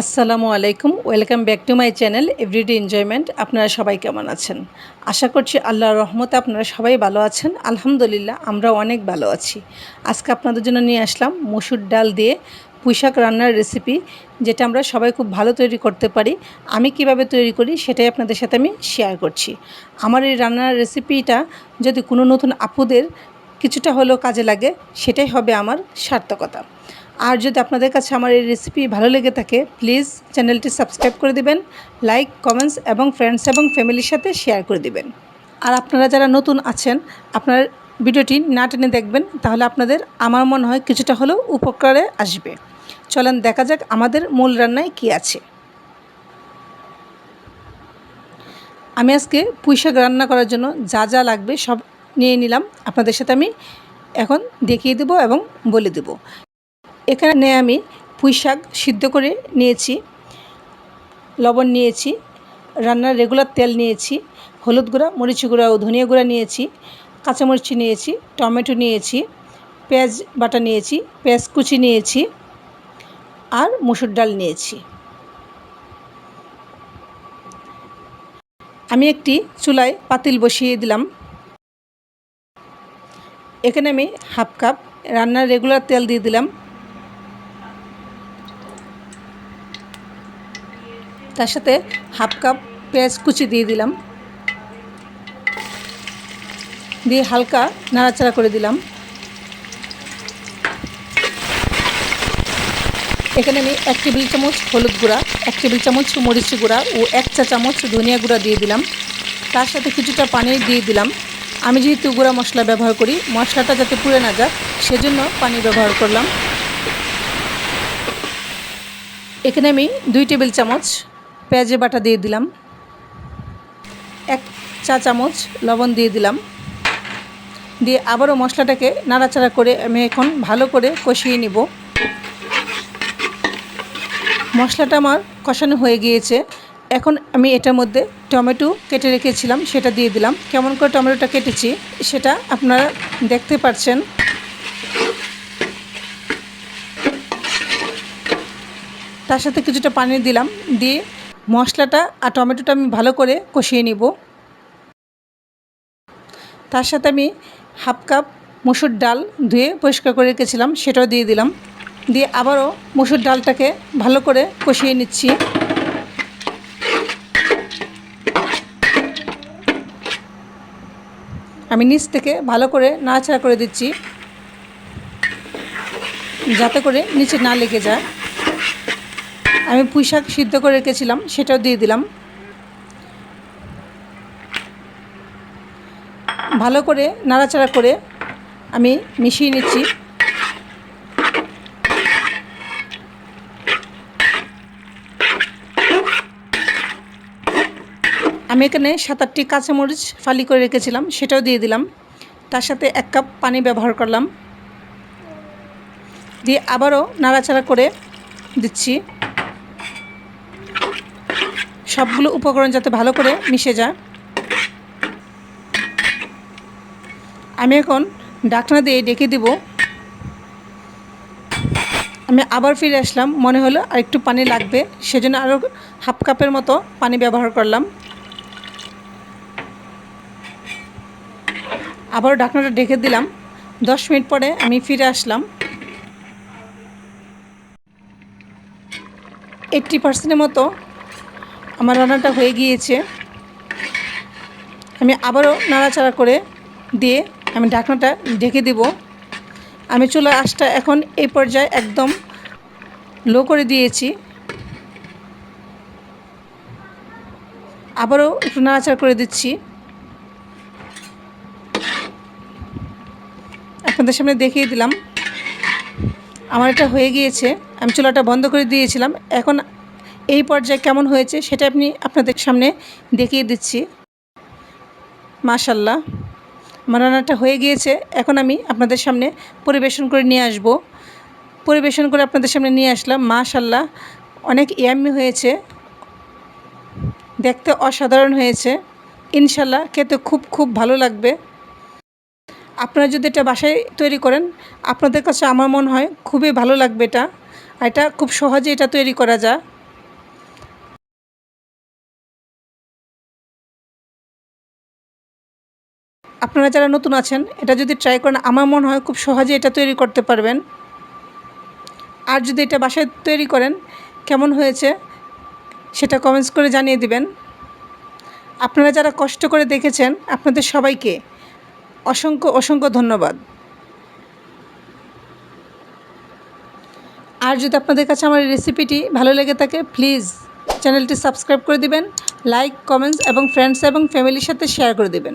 আসসালামু আলাইকুম, welcome back to my channel everyday enjoyment. আপনারা সবাই কেমন আছেন? আশা করছি আল্লাহর রহমতে আপনারা সবাই ভালো আছেন। আলহামদুলিল্লাহ আমরা অনেক ভালো আছি। আজকে আপনাদের জন্য নিয়ে আসলাম মসুর ডাল দিয়ে পুঁইশাক রান্নার রেসিপি যেটা আমরা সবাই খুব ভালো তৈরি করতে পারি। আমি কীভাবে তৈরি করি সেটাই আপনাদের সাথে আমি শেয়ার করছি। আমার এই রান্নার রেসিপিটা যদি কোনো নতুন আপুদের কিছুটা হলেও কাজে লাগে, সেটাই হবে আমার সার্থকতা। আর যদি আপনাদের কাছে আমার এই রেসিপি ভালো লেগে থাকে প্লিজ চ্যানেলটি সাবস্ক্রাইব করে দিবেন লাইক কমেন্টস এবং ফ্রেন্ডস এবং ফ্যামিলির সাথে শেয়ার করে দিবেন। আর আপনারা যারা নতুন আছেন, আপনার ভিডিওটি না টেনে দেখবেন, তাহলে আপনাদের আমার মনে হয় কিছুটা হলেও উপকারে আসবে। চলেন দেখা যাক আমাদের মূল রান্নায় কি আছে। আমি আজকে পুঁইশাক রান্না করার জন্য যা যা লাগবে সব নিয়ে নিলাম। আপনাদের সাথে আমি এখন দেখিয়ে দেবো এবং বলে দেবো। এখানে আমি পুঁই শাক সিদ্ধ করে নিয়েছি, লবণ নিয়েছি, রান্নার রেগুলার তেল নিয়েছি, হলুদ গুঁড়া, মরিচ গুঁড়া ও ধনিয়া গুঁড়া নিয়েছি, কাঁচামরিচ নিয়েছি, টমেটো নিয়েছি, পেঁয়াজ বাটা নিয়েছি, পেঁয়াজ কুচি নিয়েছি আর মুসুর ডাল নিয়েছি। আমি একটি চুলায় পাতিল বসিয়ে দিলাম। এখানে আমি হাফ কাপ রান্নার রেগুলার তেল দিয়ে দিলাম। তার সাথে হাফ কাপ পেঁয়াজ কুচি দিয়ে দিলাম। দিয়ে হালকা নাড়াচাড়া করে দিলাম। এখানে আমি এক টেবিল চামচ হলুদ গুঁড়া, এক টেবিল চামচ মরিচ গুঁড়া ও এক চা চামচ ধনিয়া গুঁড়া দিয়ে দিলাম। তার সাথে কিছুটা পানি দিয়ে দিলাম। আমি যেহেতু গুঁড়া মশলা ব্যবহার করি, মশলাটা যাতে পুড়ে না যাক সেজন্য পানি ব্যবহার করলাম। এখানে আমি দুই টেবিল চামচ পেঁয়াজে বাটা দিয়ে দিলাম। এক চা চামচ লবণ দিয়ে দিলাম। দিয়ে আবারও মশলাটাকে নাড়াচাড়া করে আমি এখন ভালো করে কষিয়ে নিব। মশলাটা আমার কষানো হয়ে গিয়েছে। এখন আমি এটার মধ্যে টমেটো কেটে রেখেছিলাম, সেটা দিয়ে দিলাম। কেমন করে টমেটোটা কেটেছি, সেটা আপনারা দেখতে পাচ্ছেন তার সাথে কিছুটা পানি দিলাম, দিয়ে মশলাটা আর টমেটোটা আমি ভালো করে কষিয়ে নিব। তার সাথে আমি হাফ কাপ মুসুর ডাল ধুয়ে পরিষ্কার করে রেখেছিলাম, সেটাও দিয়ে দিলাম। দিয়ে আবারও মুসুর ডালটাকে ভালো করে কষিয়ে নিচ্ছি। আমি নিচ থেকে ভালো করে নাড়াচাড়া করে দিচ্ছি, যাতে করে নিচে না লেগে যায়। আমি পুঁই শাক সিদ্ধ করে রেখেছিলাম, সেটাও দিয়ে দিলাম। ভালো করে নাড়াচাড়া করে আমি মিশিয়ে নিচ্ছি। আমি এখানে সাত আটটি কাঁচামরিচ ফালি করে রেখেছিলাম, সেটাও দিয়ে দিলাম। তার সাথে এক কাপ পানি ব্যবহার করলাম। দিয়ে আবারও নাড়াচাড়া করে দিচ্ছি। সবগুলো উপকরণ যাতে ভালো করে মিশে যায়। আমি এখন ডাকনা দিয়ে ডেকে দিব। আমি আবার ফিরে আসলাম, মনে হলো আর একটু পানি লাগবে, সেজন্য আরও হাফ কাপের মতো পানি ব্যবহার করলাম। আবার ডাকনাটা ডেকে দিলাম। দশ মিনিট পরে আমি ফিরে আসলাম। এইট্টি পার্সেন্টের মতো আমার রান্নাটা হয়ে গিয়েছে। আমি আবারও নাড়াচাড়া করে দিয়ে আমি ঢাকনাটা ঢেকে দেব। আমি চুলার আঁচটা এখন এই পর্যায়ে একদম লো করে দিয়েছি। আবারও একটু নাড়াচাড়া করে দিচ্ছি। আপনাদের সামনে দেখিয়ে দিলাম। আমার এটা হয়ে গিয়েছে। আমি চুলাটা বন্ধ করে দিয়েছিলাম। এখন এই পর্যায়ে কেমন হয়েছে সেটা আপনি আপনাদের সামনে দেখিয়ে দিচ্ছি। মাশাল্লাহ আমার রান্নাটা হয়ে গিয়েছে। এখন আমি আপনাদের সামনে পরিবেশন করে নিয়ে আসব। পরিবেশন করে আপনাদের সামনে নিয়ে আসলাম। মাশাল্লাহ অনেক ইয়াম্মি হয়েছে। দেখতে অসাধারণ হয়েছে। ইনশাল্লাহ খেতে খুব খুব ভালো লাগবে। আপনারা যদি এটা বাসায় তৈরি করেন, আপনাদের কাছে আমার মনে হয় খুবই ভালো লাগবে এটা। এটা খুব সহজে এটা তৈরি করা যায়। আপনারা যারা নতুন আছেন, এটা যদি ট্রাই করেন, আমার মনে হয় খুব সহজে এটা তৈরি করতে পারবেন। আর যদি এটা বাসায় তৈরি করেন, কেমন হয়েছে, সেটা কমেন্টস করে জানিয়ে দিবেন। আপনারা যারা কষ্ট করে দেখেছেন, আপনাদের সবাইকে অসংখ্য অসংখ্য ধন্যবাদ। আর যদি আপনাদের কাছে আমার রেসিপিটি ভালো লেগে থাকে প্লিজ চ্যানেলটি সাবস্ক্রাইব করে দিবেন লাইক কমেন্টস এবং ফ্রেন্ডস এবং ফ্যামিলির সাথে শেয়ার করে দিবেন।